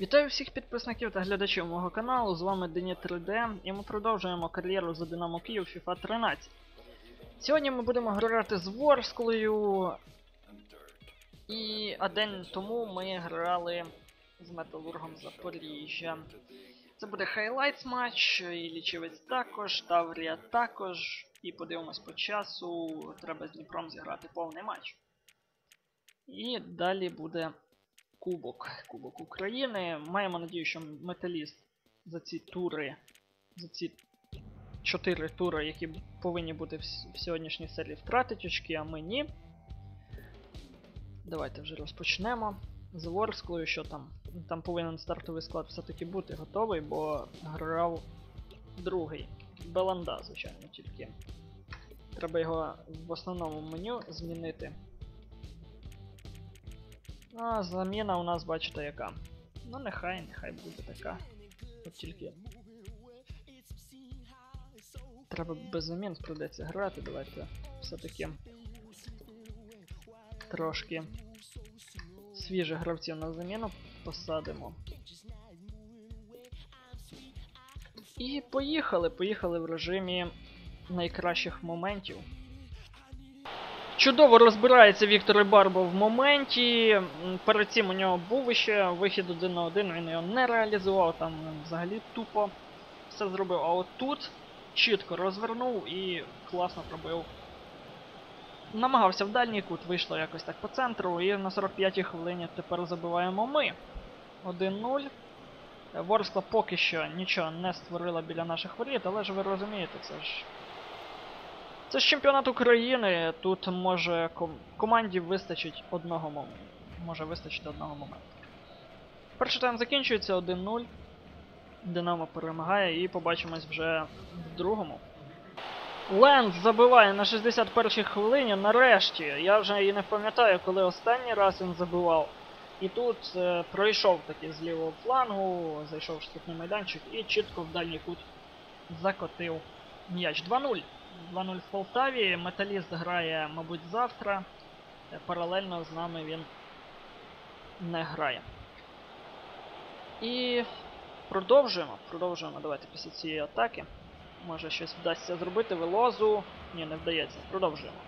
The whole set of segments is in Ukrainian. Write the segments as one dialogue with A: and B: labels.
A: Вітаю всіх підписників та глядачів мого каналу. З вами Дені 3D, і ми продовжуємо кар'єру за Динамо Київ FIFA 13. Сьогодні ми будемо грати з Ворсклою. І а день тому ми грали з Металургом Запоріжжя. Це буде хайлайтс матч, і лічивець також, Таврія також. І подивимось по часу. Треба з Дніпром зіграти повний матч. І далі буде Кубок. Кубок України. Маємо надію, що металіст за ці тури, за ці 4 тури, які повинні бути в сьогоднішній серії, втратить очки, а ми ні. Давайте вже розпочнемо. З Ворсклою, що там? Там повинен стартовий склад все-таки бути готовий, бо грав другий. Беланда, звичайно, тільки. Треба його в основному меню змінити. А, заміна у нас, бачите, яка. Ну, нехай, нехай буде така. От тільки. Треба без замін придеться грати, давайте все-таки трошки свіжих гравців на заміну посадимо. І поїхали, поїхали в режимі найкращих моментів. Чудово розбирається Віктор Барбо в моменті. Перед цим у нього був ще вихід один на один, він його не реалізував, там взагалі тупо все зробив. А от тут чітко розвернув і класно пробив. Намагався в дальній кут, вийшло якось так по центру, і на 45-й хвилині тепер забиваємо ми. 1-0. Е, Ворскла поки що нічого не створила біля наших воріт, але ж ви розумієте, це ж це ж чемпіонат України. Тут може ком- команді вистачить одного моменту. Може вистачити одного моменту. Перший тайм закінчується 1-0. Динамо перемагає і побачимось вже в другому. Ленд забиває на 61-й хвилині. Нарешті. Я вже і не пам'ятаю, коли останній раз він забивав. І тут е, пройшов таки з лівого флангу, зайшов в штрафний майданчик і чітко в дальній кут закотив м'яч. 2-0. 2-0 в Полтаві. Металіст грає, мабуть, завтра. Паралельно з нами він не грає. І продовжуємо. Продовжуємо. Давайте після цієї атаки. Може щось вдасться зробити. Велозу. Ні, не вдається. Продовжуємо.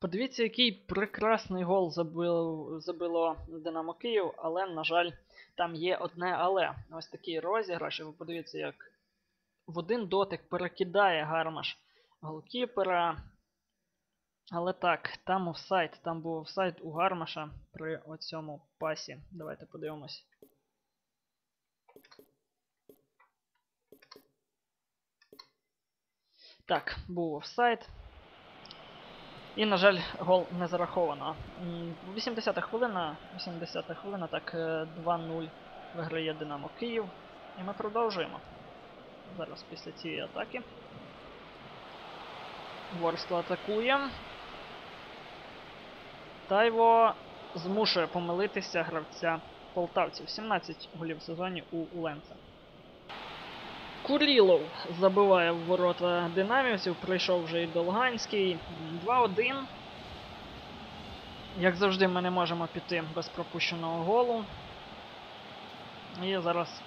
A: Подивіться, який прекрасний гол забив, забило Динамо Київ, але, на жаль, там є одне але. Ось такий розіграш, ви подивіться, як в один дотик перекидає гармаш голкіпера. Але так, там офсайд, там був офсайд у Гармаша при оцьому пасі. Давайте подивимось. Так, був офсайд. І, на жаль, гол не зараховано. 80-та хвилина, 80-та хвилина, так, е, 2-0 виграє Динамо Київ. І ми продовжуємо. Зараз після цієї атаки. Ворскла атакує. Тайво змушує помилитися гравця полтавців. 17 голів в сезоні у Уленца. Курілов забиває в ворота динамівців, прийшов вже і Долганський. 2-1. Як завжди, ми не можемо піти без пропущеного голу. І зараз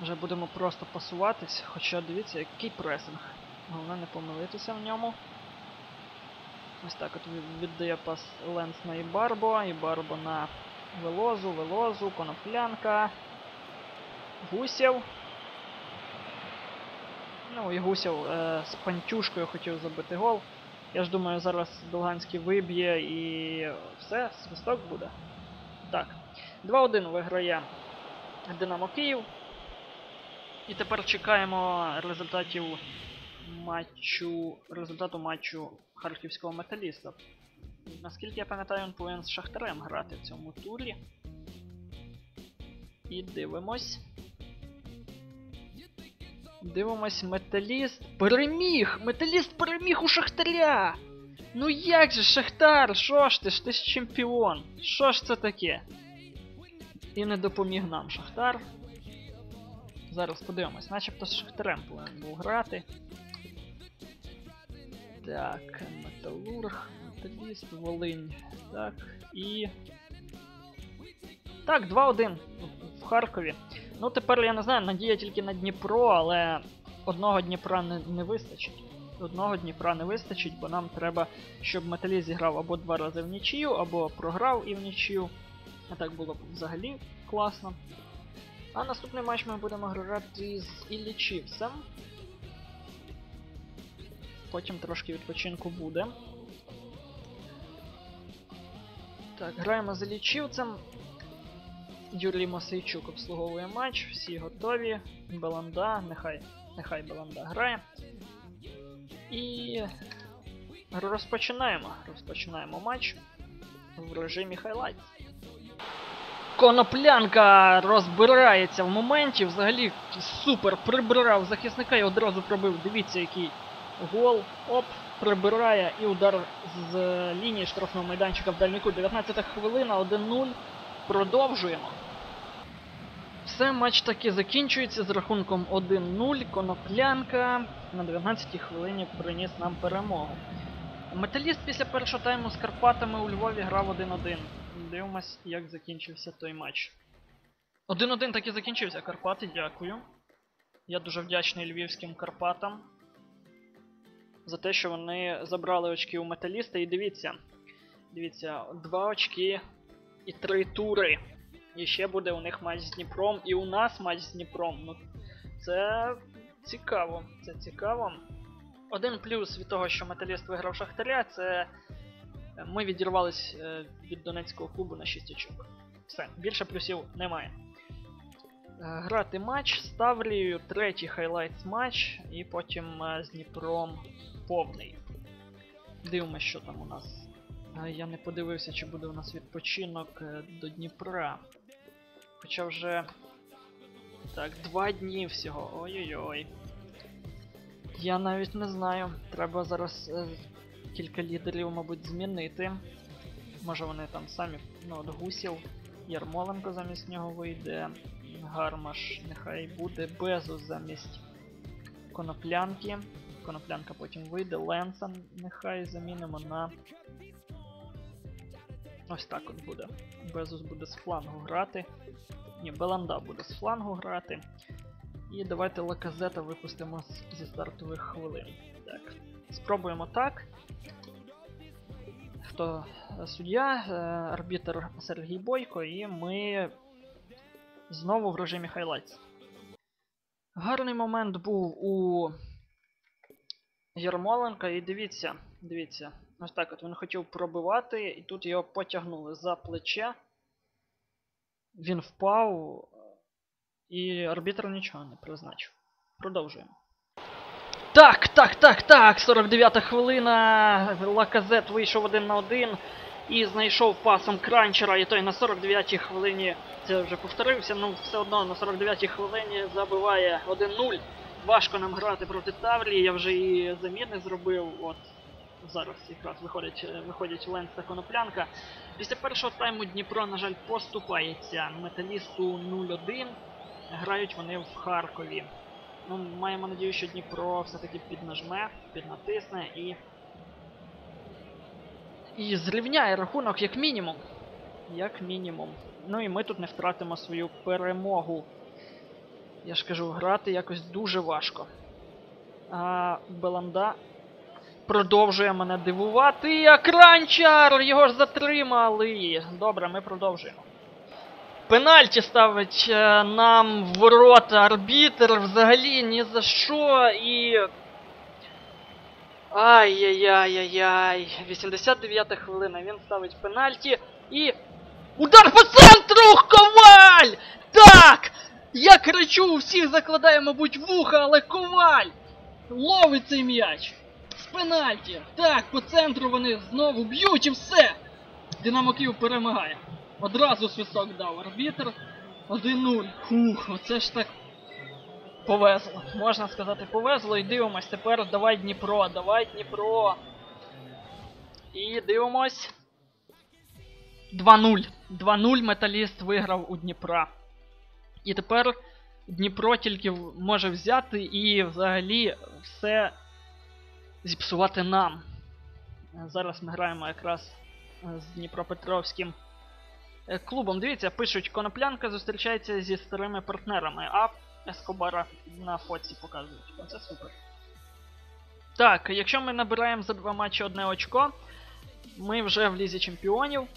A: вже будемо просто пасуватись, хоча дивіться, який пресинг. Головне не помилитися в ньому. Ось так от віддає пас Ленс на Ібарбо, Ібарбо на Велозу, Велозу, Коноплянка. Гусєв. Ну і Гусєв е, з пантюшкою хотів забити гол. Я ж думаю, зараз Долганський виб'є і все, свисток буде. Так. 2-1 виграє Динамо Київ. І тепер чекаємо результатів матчу. результату матчу харківського металіста. Наскільки я пам'ятаю, він повинен з Шахтарем грати в цьому турі. І дивимось. Дивимось, металіст. Переміг! Металіст переміг у Шахтаря! Ну як же, Шахтар? Що ж ти ж ти ж чемпіон? Що ж це таке? І не допоміг нам Шахтар. Зараз подивимось, начебто з Шахтарем повинен був грати. Так, Металург, Металіст, Волинь. Так, і. Так, 2-1. в Харкові. Ну тепер я не знаю, надія тільки на Дніпро, але одного Дніпра не, не вистачить. Одного Дніпра не вистачить, бо нам треба, щоб Металіст зіграв або два рази в нічию, або програв і в нічию. А так було б взагалі класно. А наступний матч ми будемо грати з Іллічівцем. Потім трошки відпочинку буде. Так, граємо з Іллічівцем. Юрій Мосейчук обслуговує матч, всі готові. Беланда, нехай, нехай Беланда грає. І розпочинаємо. Розпочинаємо матч в режимі хайлайт. Коноплянка розбирається в моменті. Взагалі супер прибирав захисника і одразу пробив. Дивіться, який гол. Оп, прибирає і удар з лінії штрафного майданчика в дальніку. 19 хвилина, 1-0. Продовжуємо. Все, матч таки закінчується з рахунком 1-0. Коноплянка на 19-й хвилині приніс нам перемогу. Металіст після першого тайму з Карпатами у Львові грав 1-1. Дивимось, як закінчився той матч. 1-1 таки закінчився. Карпати, дякую. Я дуже вдячний львівським Карпатам за те, що вони забрали очки у металіста. І дивіться, дивіться, два очки і три тури. І ще буде у них матч з Дніпром, і у нас матч з Дніпром. Ну, це цікаво. Це цікаво. Один плюс від того, що металіст виграв Шахтаря, це е, ми відірвались е, від Донецького клубу на 6 очок. Все, більше плюсів немає. Е, Грати матч з Таврією, третій хайлайт матч, і потім з Дніпром повний. Дивимось, що там у нас. Е, Я не подивився, чи буде у нас відпочинок е, до Дніпра. Хоча вже. Так, два дні всього. Ой-ой-ой. Я навіть не знаю. Треба зараз е, кілька лідерів, мабуть, змінити. Може вони там самі, ну от Гусів, Ярмоленко замість нього вийде. Гармаш нехай буде. Безус замість коноплянки. Коноплянка потім вийде. Ленса нехай замінимо на. Ось так от буде. Безус буде з флангу грати. Ні, Беланда буде з флангу грати. І давайте Лаказета випустимо зі стартових хвилин. Так. Спробуємо так. Хто е, суддя, е, арбітр Сергій Бойко, і ми знову в режимі хайлайтс. Гарний момент був у Ярмоленка, і дивіться, дивіться. Ось так от він хотів пробивати, і тут його потягнули за плече. Він впав, і арбітр нічого не призначив. Продовжуємо. Так, так, так, так. 49-та хвилина. Лаказет вийшов один на один і знайшов пасом кранчера. І той на 49-й хвилині це вже повторився. Ну все одно на 49-й хвилині забиває 1-0. Важко нам грати проти Таврії. Я вже і заміни зробив. От зараз якраз виходять, е, виходять Ленс та Коноплянка. Після першого тайму Дніпро, на жаль, поступається металісту 0-1. Грають вони в Харкові. Ну, маємо надію, що Дніпро все-таки піднажме, піднатисне і. І зрівняє рахунок як мінімум. Як мінімум. Ну і ми тут не втратимо свою перемогу. Я ж кажу, грати якось дуже важко. А Беланда продовжує мене дивувати. А Кранчар! Його ж затримали! Добре, ми продовжуємо. Пенальті ставить е, нам в ворота арбітр взагалі ні за що і. Ай-яй-яй-яй-яй. 89 хвилина. Він ставить пенальті і. Удар по центру! Коваль! Так! Я кричу, у всіх закладає, мабуть, вуха, але коваль! Ловить цей м'яч! З пенальті! Так, по центру вони знову б'ють і все! Динамо Київ перемагає. Одразу свисток дав арбітр. 1-0. Фух, оце ж так повезло. Можна сказати, повезло. І дивимось тепер. Давай Дніпро, давай Дніпро. І дивимось. 2-0. 2-0 металіст виграв у Дніпра. І тепер Дніпро тільки може взяти і взагалі все зіпсувати нам. Е, Зараз ми граємо якраз е, з Дніпропетровським е, клубом. Дивіться, пишуть, коноплянка зустрічається зі старими партнерами, а Ескобара на фоці показують. Оце супер. Так, якщо ми набираємо за два матчі одне очко, ми вже в лізі чемпіонів.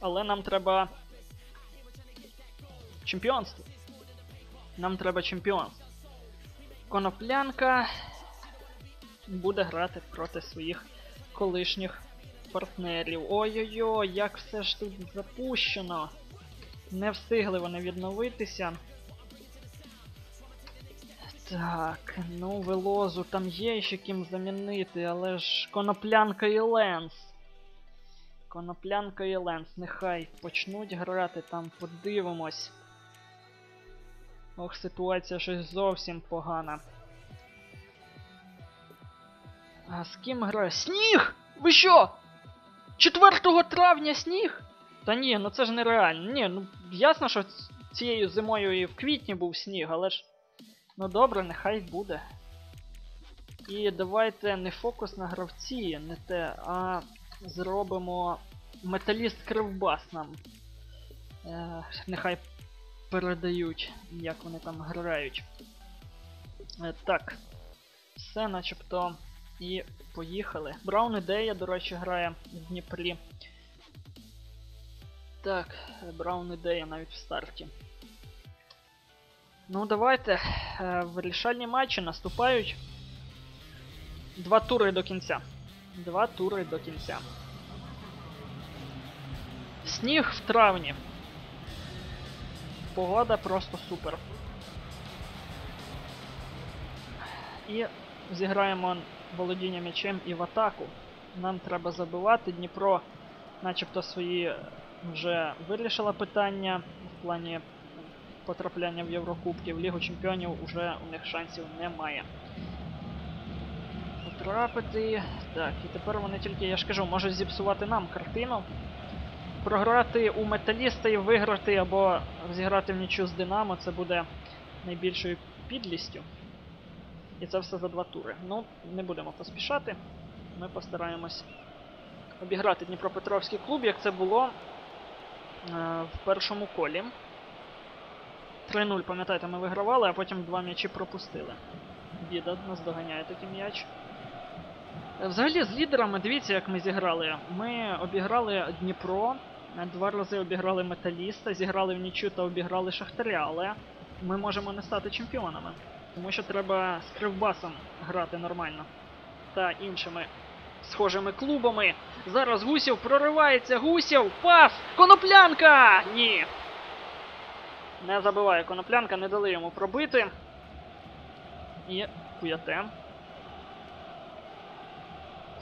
A: Але нам треба. Чемпіонство. Нам треба чемпіонство. Коноплянка буде грати проти своїх колишніх партнерів. Ой-ой-ой, як все ж тут запущено. Не встигли вони відновитися. Так, ну велозу там є ще ким замінити, але ж коноплянка і Ленс. Коноплянка і Ленс, нехай почнуть грати там, подивимось. Ох, ситуація щось зовсім погана. А з ким грає? Сніг! Ви що? 4 травня сніг? Та ні, ну це ж нереально. Ні, ну ясно, що цією зимою і в квітні був сніг, але ж. Ну добре, нехай буде. І давайте не фокус на гравці, не те, а зробимо металіст кривбас нам. Е, нехай передають, як вони там грають. Е, так. Все начебто і поїхали. Браун ідея, до речі, грає в Дніпрі. Так, Браун ідея навіть в старті. Ну, давайте. Е, Вирішальні матчі наступають. Два тури до кінця. Два тури до кінця. Сніг в травні. Погода просто супер. І зіграємо володіння м'ячем і в атаку. Нам треба забивати. Дніпро, начебто, свої вже вирішила питання в плані потрапляння в Єврокубки. В Лігу Чемпіонів уже у них шансів немає. Потрапити. Так, і тепер вони тільки, я ж кажу, можуть зіпсувати нам картину. Програти у металіста і виграти або зіграти в нічю з Динамо це буде найбільшою підлістю. І це все за два тури. Ну, не будемо поспішати. Ми постараємось обіграти Дніпропетровський клуб, як це було е, в першому колі. 3-0, пам'ятаєте, ми вигравали, а потім два м'ячі пропустили. Біда нас доганяє такий м'яч. Взагалі, з лідерами, дивіться, як ми зіграли. Ми обіграли Дніпро, два рази обіграли Металіста, зіграли в нічю та обіграли Шахтаря, але ми можемо не стати чемпіонами. Тому що треба з Кривбасом грати нормально. Та іншими схожими клубами. Зараз Гусів проривається. Гусів! Пас! Коноплянка! Ні. Не забиває коноплянка, не дали йому пробити. І Куяте.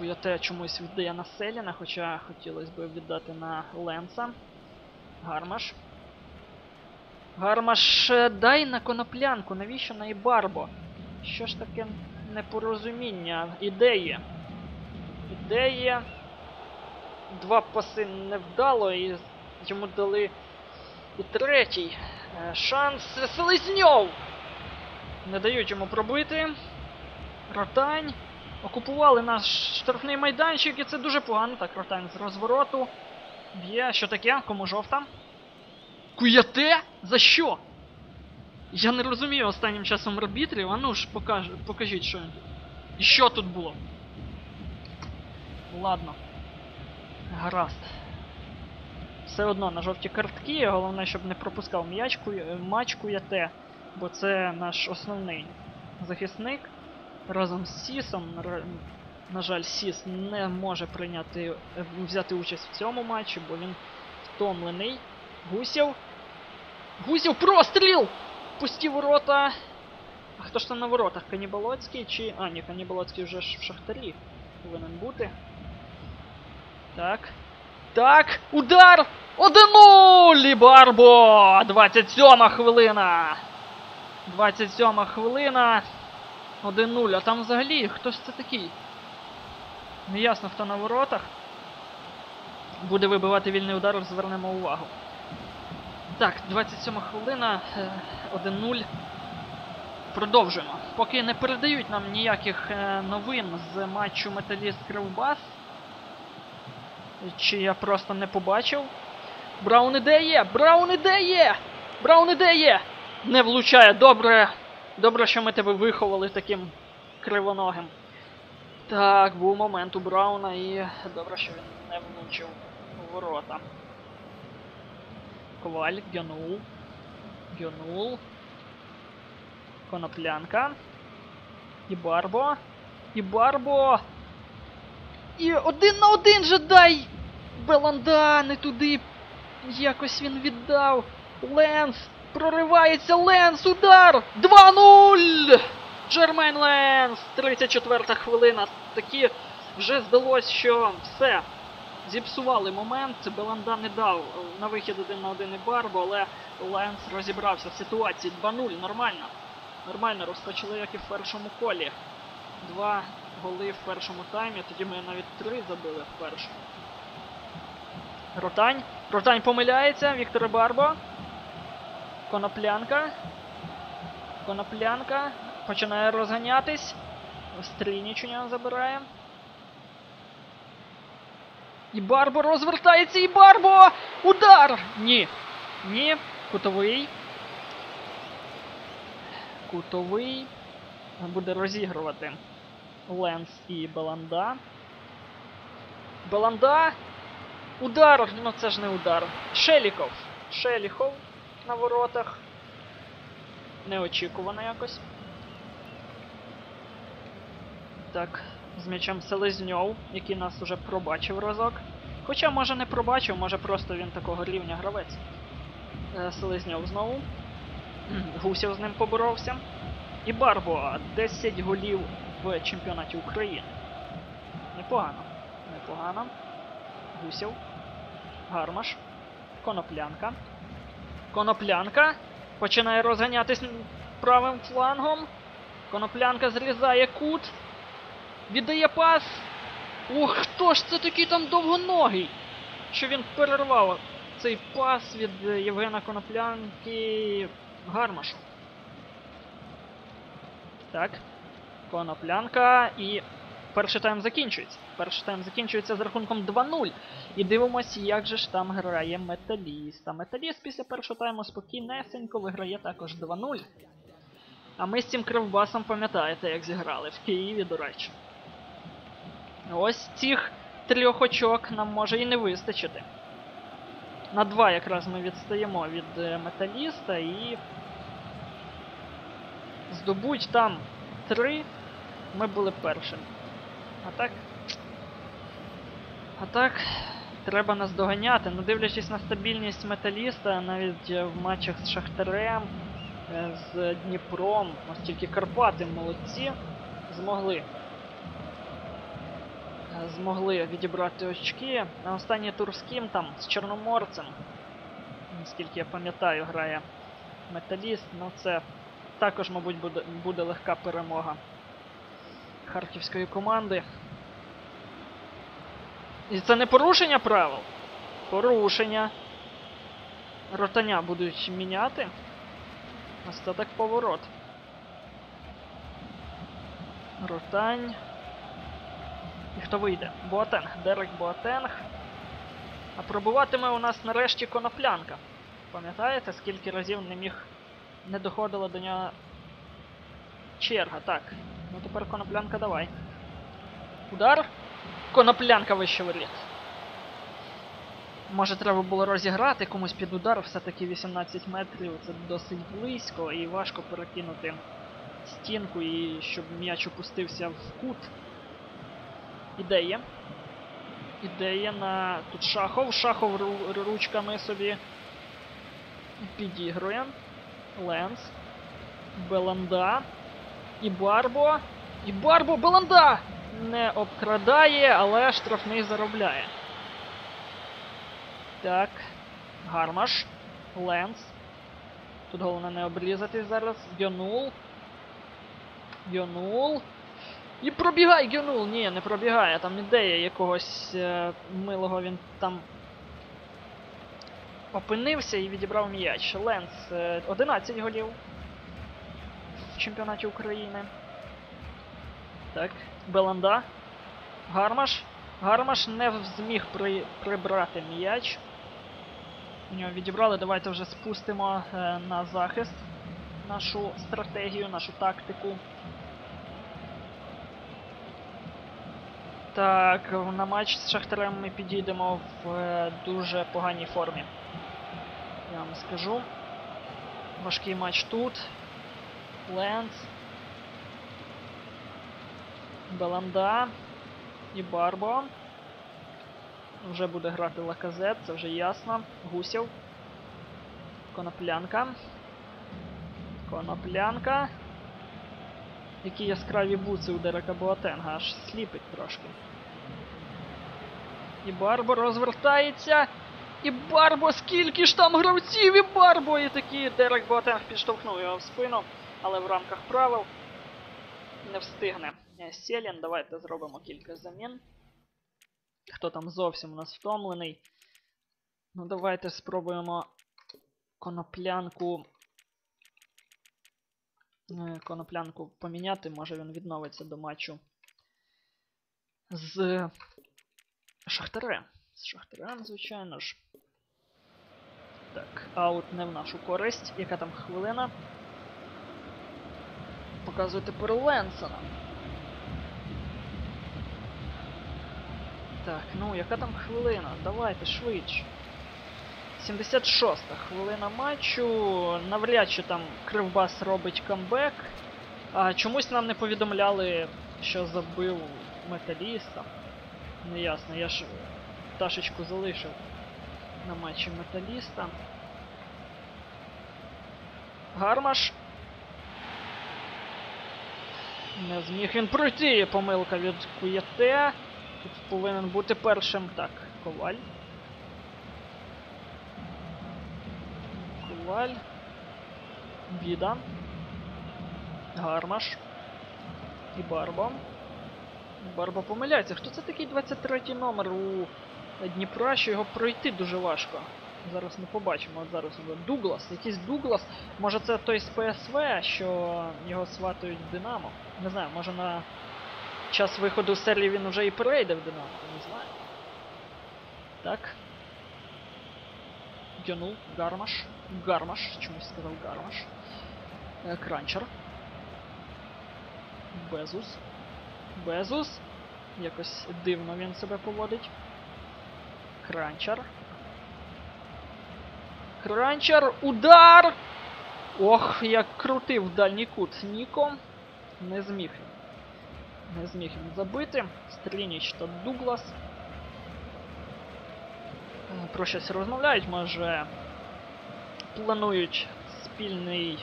A: Куяте чомусь віддає на Селіна, хоча хотілося б віддати на Ленса. Гармаш. Гармаш, е, дай на коноплянку, навіщо на Ібарбо? Що ж таке непорозуміння? Ідеї. Ідеї. Два паси невдало і йому дали і третій. Е, Шанс Селезньов! Не дають йому пробити. Ротань. Окупували наш штрафний майданчик, і це дуже погано. Так, Ротань з розвороту. Б'є. Що таке? Кому жовта? Куяте? За що? Я не розумію останнім часом арбітрів. А ну ж покаж, покажіть, що. І що тут було? Ладно. Гаразд. Все одно на жовті картки, головне, щоб не пропускав м'яч Куя- матч Куяте, бо це наш основний захисник. Разом з Сісом. На, жаль, Сіс не може прийняти е, взяти участь в цьому матчі, бо він втомлений. Гусів. Гусів простріл! Пусті ворота. А хто ж там на воротах? Каніболоцький чи. А, ні, Каніболоцький вже в Шахтарі повинен бути. Так. Так, удар! 1-0! Лібарбо! 27 хвилина! 27 хвилина. 1-0. А там взагалі хто ж це такий? Неясно, хто на воротах. Буде вибивати вільний удар, звернемо увагу. Так, 27 хвилина, е, 1-0. Продовжуємо. Поки не передають нам ніяких е, новин з матчу Металіст Кривбас. Чи я просто не побачив. Браун іде є! Браун іде є! Браун іде є! Не влучає. Добре. Добре, що ми тебе виховали таким кривоногим. Так, був момент у Брауна і добре, що він не влучив ворота. Коваль, Гянул. Гянул. Коноплянка. І Барбо. І Барбо. І один на один же дай! Беланда, не туди. Якось він віддав. Ленс! Проривається Ленс! Удар! 2-0! Джермейн Ленс! 34 хвилина. Такі вже здалось, що все. Зіпсували момент. Беланда не дав на вихід один на один і Барбо, але Ленс розібрався в ситуації 2-0. Нормально. Нормально розпочали, як і в першому колі. Два голи в першому таймі, тоді ми навіть три забили в першому. Ротань. Ротань помиляється. Віктор Барбо. Коноплянка. Коноплянка. Починає розганятись. Стрійніч у нього забирає. І Барбо розвертається, і Барбо! Удар! Ні. Ні. Кутовий. Кутовий. Буде розігрувати Ленс і Беланда. Беланда. Удар! Ну це ж не удар. Шеліков. Шеліхов на воротах. Неочікувано якось. Так, з м'ячем Селезньов, який нас уже пробачив разок. Хоча, може не пробачив, може просто він такого рівня гравець. Е, Селезньов знову. Гусєв з ним поборовся. І Барбо 10 голів в чемпіонаті України. Непогано. Непогано. Гусєв. Гармаш. Коноплянка. Коноплянка. Починає розганятись правим флангом. Коноплянка зрізає кут. Віддає пас. Ох, хто ж це такий там довгоногий? Що він перервав цей пас від Євгена Коноплянки Гармашу. Так. Коноплянка і перший тайм закінчується. Перший тайм закінчується з рахунком 2-0. І дивимося, як же ж там грає Металіст. А Металіст після першого тайму спокійнесенько виграє також 2-0. А ми з цим кривбасом пам'ятаєте, як зіграли в Києві, до речі. Ось цих трьох очок нам може і не вистачити. На два якраз ми відстаємо від е, металіста і. Здобуть там три, ми були першими. А так. А так, треба нас доганяти. Ну, дивлячись на стабільність металіста, навіть е, в матчах з Шахтарем, е, з Дніпром, ось тільки Карпати молодці, змогли. Е, Змогли відібрати очки. На останній тур з ким там, з Чорноморцем. Наскільки я пам'ятаю, грає Металіст. Ну це також, мабуть, буде, буде легка перемога харківської команди. І це не порушення правил. Порушення. Ротаня будуть міняти. Так поворот. Ротань. І хто вийде? Боатенг. Дерек Боатенг. А пробуватиме у нас нарешті коноплянка. Пам'ятаєте, скільки разів не міг. не доходила до нього черга. Так. Ну тепер коноплянка давай. Удар. Коноплянка вище воріт. Може треба було розіграти комусь під удар, все-таки 18 метрів це досить близько і важко перекинути стінку і щоб м'яч опустився в кут. Ідея. Ідея на. Тут Шахов. Шахов ручками собі підігрує. Ленс. Беланда. І Барбо. І Барбо Беланда! Не обкрадає, але штрафний заробляє. Так. Гармаш. Ленс. Тут головне не обрізати зараз. Гьонул. Гьонул. І пробігай, Гьонул! Ні, не пробігає. Там ідея якогось е, милого він там опинився і відібрав м'яч. Ленс е, 11 голів чемпіонаті України. Так, Беланда. Гармаш. Гармаш не зміг при... прибрати м'яч. У нього відібрали. Давайте вже спустимо е, на захист нашу стратегію, нашу тактику. Так, на матч з Шахтарем ми підійдемо в е, дуже поганій формі. Я вам скажу. Важкий матч тут. Ленс. Беланда і Барбо. Вже буде грати Лаказет, це вже ясно. Гусєв. Коноплянка. Коноплянка. Які яскраві буци у Дерека Боатенга, аж сліпить трошки. І Барбо розвертається. І Барбо, скільки ж там гравців, і Барбо! І такі Дерек Боатенг підштовхнув його в спину, але в рамках правил не встигне. Е, Селін, давайте зробимо кілька замін. Хто там зовсім у нас втомлений. Ну, давайте спробуємо коноплянку. е, Коноплянку поміняти, може він відновиться до матчу з Шахтарем. З Шахтарем, звичайно ж. Так, аут не в нашу користь. Яка там хвилина? Показує тепер Ленсона. Так, ну яка там хвилина? Давайте швидше. 76-та хвилина матчу. Навряд чи там Кривбас робить камбек. А чомусь нам не повідомляли, що забив металіста. Неясно, я ж пташечку залишив на матчі металіста. Гармаш. Не зміг він пройти. Помилка від Куєте. Тут повинен бути першим. Так, коваль. Коваль. Біда. Гармаш. І Барбо. Барбо помиляється. Хто це такий 23 номер у Дніпра, що його пройти дуже важко? Зараз ми побачимо. От зараз Дуглас. Якийсь Дуглас. Може це той з ПСВ, що його сватають в Динамо. Не знаю, може на час виходу серії він вже і перейде в Динамо, не знаю. Так. Гьонул, Гармаш. Гармаш, чомусь сказав Гармаш. Е, Кранчер. Безус. Безус. Якось дивно він себе поводить. Кранчер. Кранчер. Удар! Ох, як крутив дальній кут Ніко. Не зміг він. Не зміг він забити. Стрініч та Дуглас. Е, Про щось розмовляють, може планують спільний,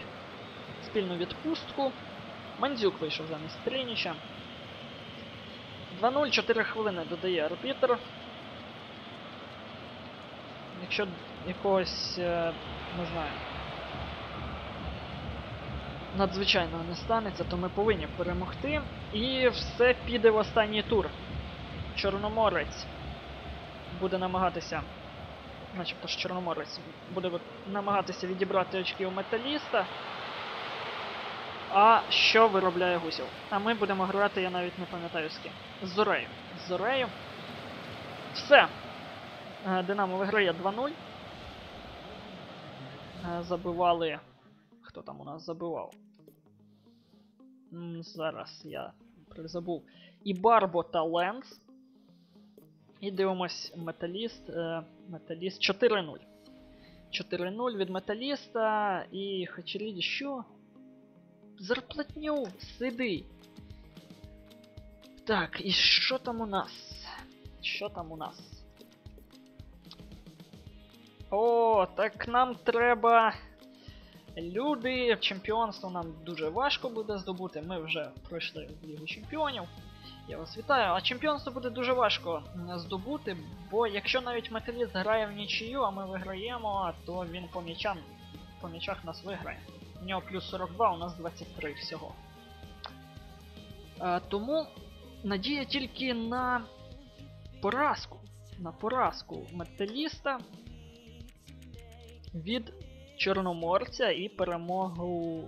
A: спільну відпустку. Мандзюк вийшов замість Стрініча. 2-0, 4 хвилини додає арбітр. Якщо якогось, е, не знаю, надзвичайного не станеться, то ми повинні перемогти. І все піде в останній тур. Чорноморець буде намагатися. Начебто ж Чорноморець буде намагатися відібрати очки у металіста. А що виробляє Гусів? А ми будемо грати, я навіть не пам'ятаю з ким. З Зорею. З Зорею. Все. Е, Динамо виграє 2-0. Е, Забивали. Хто там у нас забивав? Зараз я призабув. І Барбо та Ленс. І дивимось металіст. Е, металіст 4-0. 4-0 від металіста. І Хачеріді що? Зарплатню, сиди. Так, і що там у нас? Що там у нас? О, так нам треба. Люди, чемпіонство нам дуже важко буде здобути. Ми вже пройшли в Лігу Чемпіонів. Я вас вітаю. А чемпіонство буде дуже важко здобути, бо якщо навіть металіст грає в нічию, а ми виграємо, то він по м'ячам, по м'ячах нас виграє. У нього плюс 42, у нас 23 всього. Е, тому надія тільки на поразку. На поразку металіста від Чорноморця і перемогу.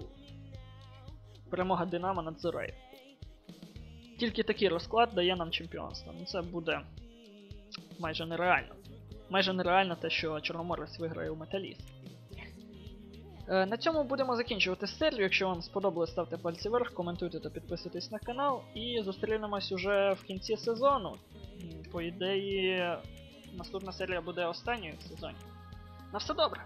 A: Перемога Динамо над Зорею. Тільки такий розклад дає нам чемпіонство. Ну це буде майже нереально. майже нереально те, що Чорноморець виграє у Металіст. Е, На цьому будемо закінчувати серію. Якщо вам сподобалось, ставте пальці вверх, коментуйте та підписуйтесь на канал. І зустрінемось уже в кінці сезону. По ідеї, наступна серія буде останньою в сезоні. На все добре!